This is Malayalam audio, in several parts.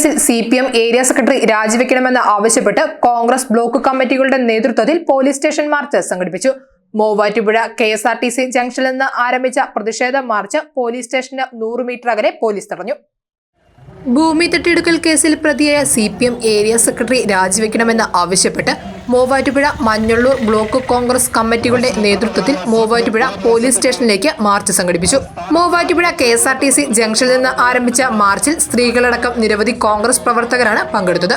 കേസിൽ C P M area secretary രാജിവെക്കണമെന്ന് ആവശ്യപ്പെട്ട് കോൺഗ്രസ് ബ്ലോക്ക് കമ്മിറ്റികളുടെ നേതൃത്വത്തിൽ പോലീസ് സ്റ്റേഷൻ മാർച്ച് സംഘടിപ്പിച്ചു. Muvattupuzha K S R T C ജംഗ്ഷനിൽ നിന്ന് ആരംഭിച്ച പ്രതിഷേധ മാർച്ച് പോലീസ് സ്റ്റേഷന് നൂറ് മീറ്റർ അകലെ പോലീസ് തടഞ്ഞു. ഭൂമി തട്ടിയെടുക്കൽ കേസിൽ പ്രതിയായ C P M area secretary രാജിവെക്കണമെന്ന് ആവശ്യപ്പെട്ട് മൂവാറ്റുപുഴ മഞ്ഞള്ളൂർ ബ്ലോക്ക് കോൺഗ്രസ് കമ്മിറ്റികളുടെ നേതൃത്വത്തിൽ മൂവാറ്റുപുഴ പോലീസ് സ്റ്റേഷനിലേക്ക് മാർച്ച് സംഘടിപ്പിച്ചു. Muvattupuzha K S R T C ജംഗ്ഷനിൽ നിന്ന് ആരംഭിച്ച മാർച്ചിൽ സ്ത്രീകളടക്കം നിരവധി കോൺഗ്രസ് പ്രവർത്തകരാണ് പങ്കെടുത്തത്.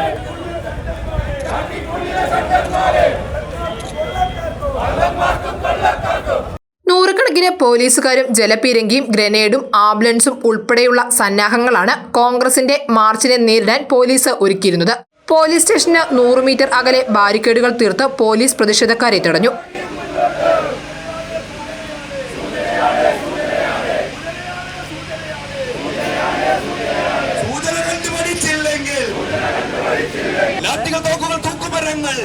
നൂറുകണക്കിന് പോലീസുകാരും ജലപീരങ്കിയും ഗ്രനേഡും ആംബുലൻസും ഉൾപ്പെടെയുള്ള സന്നാഹങ്ങളാണ് കോൺഗ്രസിന്റെ മാർച്ചിനെ നേരിടാൻ പോലീസ് ഒരുക്കിയിരുന്നത്. പോലീസ് സ്റ്റേഷന് നൂറ് മീറ്റർ അകലെ ബാരിക്കേഡുകൾ തീർത്ത് പോലീസ് പ്രതിഷേധക്കാരെ തടഞ്ഞു. ലാത്തികൾ തോക്കുകൾ തൂക്കുമരങ്ങൾ.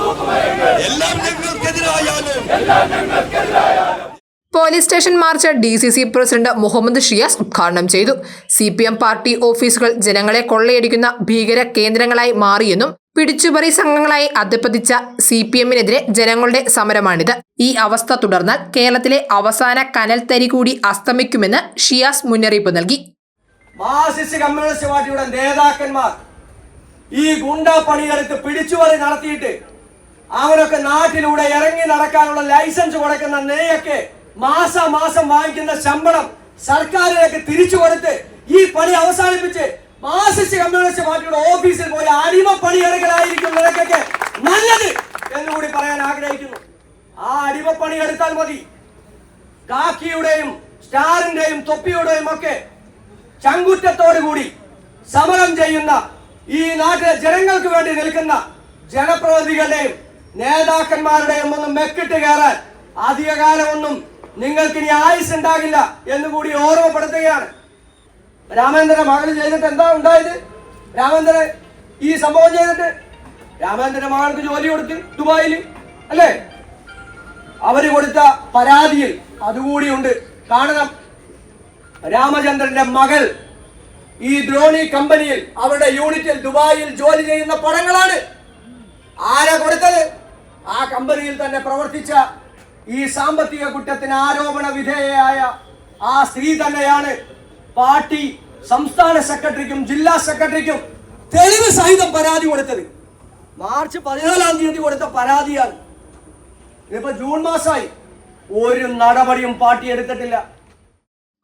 തൂക്കുമരങ്ങൾ എല്ലാം ഞങ്ങൾക്കെതിരായാലും. Police station march D C C president Muhammad Shiyas ഉദ്ഘാടനം ചെയ്തു. സി പി എം പാർട്ടി ഓഫീസുകൾ ജനങ്ങളെ കൊള്ളയടിക്കുന്ന ഭീകര കേന്ദ്രങ്ങളായി മാറിയെന്നും പിടിച്ചുപറി സംഘങ്ങളായി അധപ്പതിച്ച സി പി എമ്മിനെതിരെ ജനങ്ങളുടെ സമരമാണിത്. ഈ അവസ്ഥ തുടർന്നാൽ കേരളത്തിലെ അവസാന കനൽ തരി കൂടി അസ്തമിക്കുമെന്ന് ഷിയാസ് മുന്നറിയിപ്പ് നൽകി. കമ്മ്യൂണിസ്റ്റ് പാർട്ടിയുടെ നേതാക്കന്മാർ ഈ ഗുണ്ട പണിയെടുത്ത് പിടിച്ചുപറി നടത്തിയിട്ട് അവനൊക്കെ നാട്ടിലൂടെ ഇറങ്ങി നടക്കാനുള്ള ലൈസൻസ് കൊടുക്കുന്ന നെയ്യൊക്കെ മാസം മാസം വാങ്ങിക്കുന്ന ശമ്പളം സർക്കാരിലേക്ക് തിരിച്ചു കൊടുത്ത് ഈ പണി അവസാനിപ്പിച്ച് മാസിച്ച് കമ്മ്യൂണിസ്റ്റ് പാർട്ടിയുടെ ഓഫീസിൽ പോയി അടിമ പണിയെടുക്കലായിരിക്കും നിനക്കൊക്കെ നല്ലത് എന്നുകൂടി പറയാൻ ആഗ്രഹിക്കുന്നു. ആ അടിമ എടുത്താൽ മതി. കാക്കിയുടെയും സ്റ്റാറിന്റെയും തൊപ്പിയുടെയും ഒക്കെ ചങ്കുറ്റത്തോടു കൂടി സമരം ചെയ്യുന്ന ഈ നാട്ടിലെ ജനങ്ങൾക്ക് വേണ്ടി നിൽക്കുന്ന ജനപ്രതിനിധികളുടെയും നേതാക്കന്മാരുടെയും ഒന്നും മെക്കിട്ട് കയറാൻ അധികകാലമൊന്നും നിങ്ങൾക്ക് ഇനി ആയുസ് ഉണ്ടാകില്ല എന്ന് കൂടി ഓർമ്മപ്പെടുത്തുകയാണ്. രാമേന്ദ്രൻ മകൾ ചെയ്തിട്ട് എന്താ ഉണ്ടായത്? രാമേന്ദ്രൻ ഈ സംഭവം ചെയ്തിട്ട് രാമേന്ദ്ര മകൾക്ക് ജോലി കൊടുത്ത് ദുബായിൽ അല്ലേ? അവർ കൊടുത്ത പരാതിയിൽ അതുകൂടിയുണ്ട് കാരണം രാമചന്ദ്രന്റെ മകൾ ഈ ദ്രോണി കമ്പനിയിൽ അവരുടെ യൂണിറ്റിൽ ദുബായിൽ ജോലി ചെയ്യുന്ന പടങ്ങളാണ്. ആരാ കൊടുത്തത്? ആ കമ്പനിയിൽ തന്നെ പ്രവർത്തിച്ച ഈ സാമ്പത്തിക കുറ്റത്തിന് ആരോപണ വിധേയയായ ആ സ്ത്രീ തന്നെയാണ് പാർട്ടി സംസ്ഥാന സെക്രട്ടറിക്കും ജില്ലാ സെക്രട്ടറിക്കും തെളിവ് സഹിതം പരാതി കൊടുത്തത്. മാർച്ച് പതിനാലാം തീയതി കൊടുത്ത പരാതിയാണ്. ഇതിപ്പോ ജൂൺ മാസമായി ഒരു നടപടിയും പാർട്ടി എടുത്തിട്ടില്ല.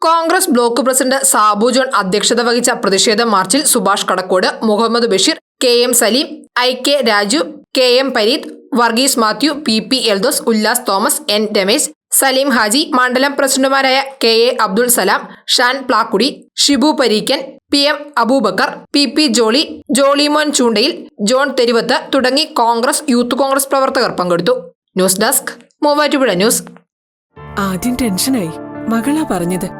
Congress block president Sabu John അധ്യക്ഷത വഹിച്ച പ്രതിഷേധ മാർച്ചിൽ Subhash Kadakkode Muhammad Basheer K M Saleem I K Raju K M Pareeth Varghese Mathew P P Eldhose Ullas Thomas N Ramesh Saleem Haji മണ്ഡലം പ്രസിഡന്റുമാരായ K A Abdul Salam Shan Plakkudi Shibu Pareekkan P M Abubakar P P Jolly Jollymon Choondayil John Theruvath തുടങ്ങി കോൺഗ്രസ് യൂത്ത് കോൺഗ്രസ് പ്രവർത്തകർ പങ്കെടുത്തു. News desk Muvattupuzha news. ആദ്യം ടെൻഷനായി. മകളാ പറഞ്ഞത്.